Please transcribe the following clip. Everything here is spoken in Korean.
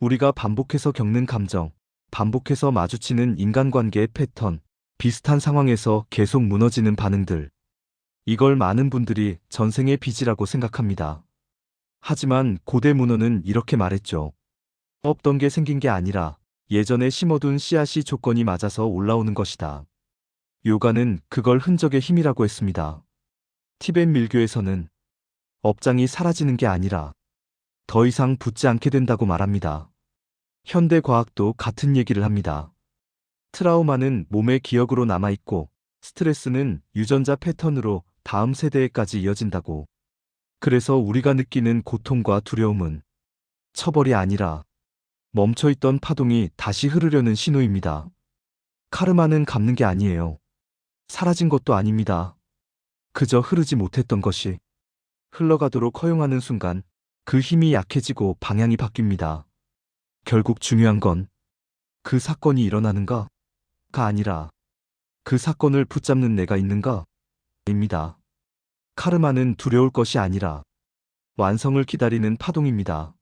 우리가 반복해서 겪는 감정, 반복해서 마주치는 인간관계의 패턴, 비슷한 상황에서 계속 무너지는 반응들. 이걸 많은 분들이 전생의 빚이라고 생각합니다. 하지만 고대 문헌은 이렇게 말했죠. 없던 게 생긴 게 아니라 예전에 심어둔 씨앗이 조건이 맞아서 올라오는 것이다. 요가는 그걸 흔적의 힘이라고 했습니다. 티벳 밀교에서는 업장이 사라지는 게 아니라 더 이상 붙지 않게 된다고 말합니다. 현대 과학도 같은 얘기를 합니다. 트라우마는 몸의 기억으로 남아있고 스트레스는 유전자 패턴으로 다음 세대에까지 이어진다고. 그래서 우리가 느끼는 고통과 두려움은 처벌이 아니라 멈춰있던 파동이 다시 흐르려는 신호입니다. 카르마는 갚는 게 아니에요. 사라진 것도 아닙니다. 그저 흐르지 못했던 것이 흘러가도록 허용하는 순간 그 힘이 약해지고 방향이 바뀝니다. 결국 중요한 건 그 사건이 일어나는가가 아니라 그 사건을 붙잡는 내가 있는가 입니다. 카르마는 두려울 것이 아니라 완성을 기다리는 파동입니다.